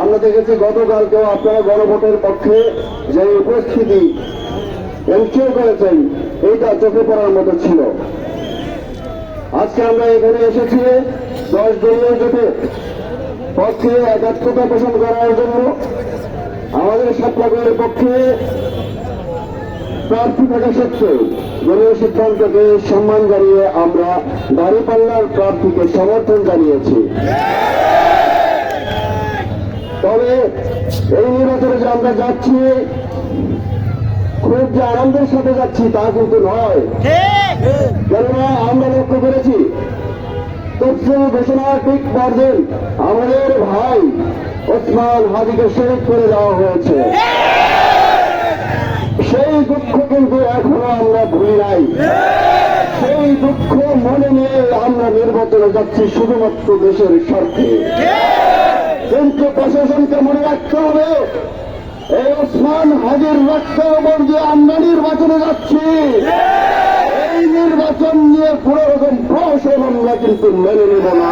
আমরা দেখেছি গতকালকেও আপনারা গণভোটের পক্ষে যে উপস্থিতি এনশিওর করেছেন, এইটা চোখে পড়ার মতো ছিল। আজকে আমরা এখানে এসেছি দশ দলীয় জোটে। পক্ষে একাত্মতা পোষণ করার জন্য আমাদের সাপ্লাগের পক্ষে প্রার্থী থাকা সত্ত্বেও দলীয় সিদ্ধান্তকে সম্মান জানিয়ে আমরা দাঁড়িপাল্লার প্রার্থীকে সমর্থন জানিয়েছি। তবে এই নির্বাচনে যে আমরা যাচ্ছি, খুব যে আনন্দের সাথে যাচ্ছি তা কিন্তু নয়। কেননা আমরা লক্ষ্য করেছি তফসিল ঘোষণা ঠিক পরদিন আমাদের ভাই ওসমান হাজিকে শহীদ করে দেওয়া হয়েছে। সেই দুঃখ কিন্তু এখনও আমরা ভুলি নাই। সেই দুঃখ মনে নিয়ে আমরা নির্বাচনে যাচ্ছি শুধুমাত্র দেশের স্বার্থে। রাখতে হবে। এই ওসমান হাজির রাখতে ওপর যে আমরা নির্বাচনে যাচ্ছি। এই নির্বাচন নিয়ে কোনো রকম প্রহসন আমরা কিন্তু মেনে নেব না।